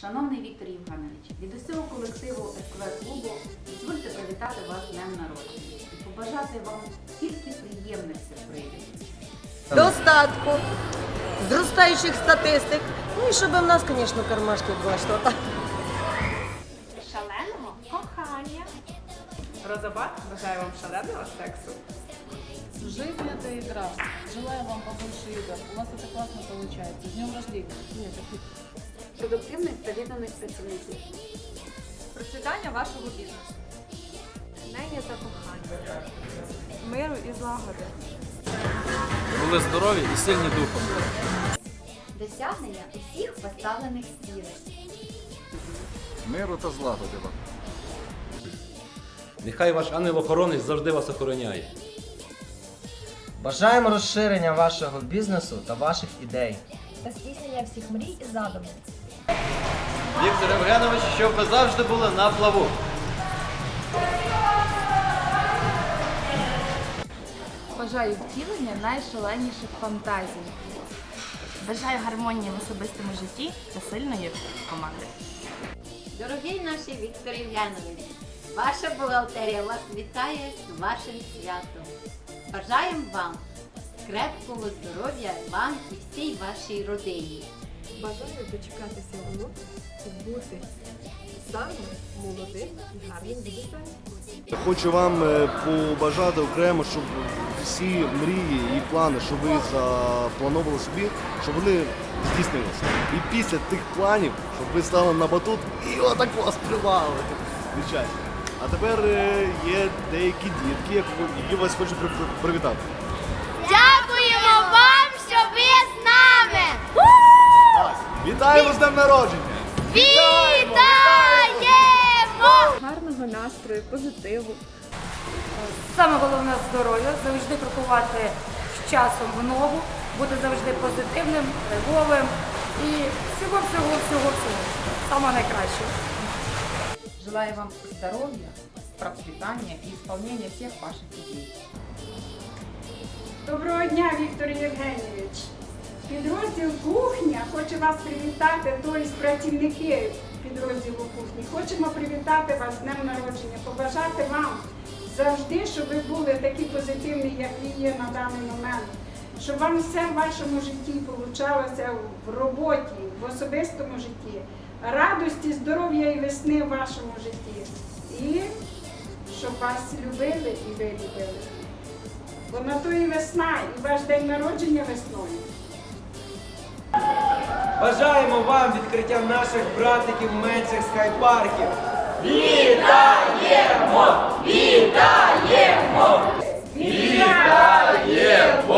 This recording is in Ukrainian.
Шановний Віктор Євгенович, від усього колективу СКВ клубу дозвольте привітати вас з днем народження і побажати вам тільки приємних сюрпризів. достатку, зростаючих статистик. Ну і щоб в нас, звісно, кармашки була що-то. шаленого кохання. Розабат, бажаю вам шаленого сексу. Жизнь это игра. Желаю вам побольше игр. У вас это классно получается. С днем рождения. Нет, Продуктивних та відданих працівників. Процвітання вашого бізнесу. Неї та кохання. Миру і злагоди. Були здорові і сильні духом. досягнення усіх поставлених цілей. Миру та злагоди вам. Нехай ваш ангел-охоронець завжди вас охороняє. Бажаємо розширення вашого бізнесу та ваших ідей. Та здійснення всіх мрій і задумів. Віктор Євгенович, щоб ви завжди були на плаву. Бажаю втілення найшаленіших фантазій. Бажаю гармонії в особистому житті та сильної команди. Дорогий наш Віктор Євгенович, ваша бухгалтерія вас вітає з вашим святом. Бажаємо вам крепкого здоров'я вам і всій вашій родині. Бажаю дочекатися внук і бути самим молодим і гарним дідусем. Хочу вам е, побажати окремо, щоб всі мрії і плани, що ви запланували собі, щоб вони здійснилися. І після тих планів, щоб ви стали на батут і отак вас тривали. Звичайно. А тепер е, є деякі дітки, які- вас хочу при- при- привітати. Вітаємо з днем народження! Вітаємо! Гарного настрою, позитиву. Саме головне здоров'я, завжди крокувати з часом в ногу, бути завжди позитивним, реговим і всього, всього, всього, всього. Саме найкраще. Желаю вам здоров'я, процвітання і виконання всіх ваших ідей. Доброго дня, Віктор Євгенійович. Підрозділ кухня хоче вас привітати, тобто працівники підрозділу кухні. Хочемо привітати вас з днем народження, побажати вам завжди, щоб ви були такі позитивні, як ви є на даний момент. Щоб вам все в вашому житті получалося в роботі, в особистому житті, радості, здоров'я і весни в вашому житті. І щоб вас любили і ви любили. Бо на то і весна, і ваш день народження весною. Бажаємо вам відкриття наших братиків менших скайпарків. Вітаємо! Вітаємо! Ми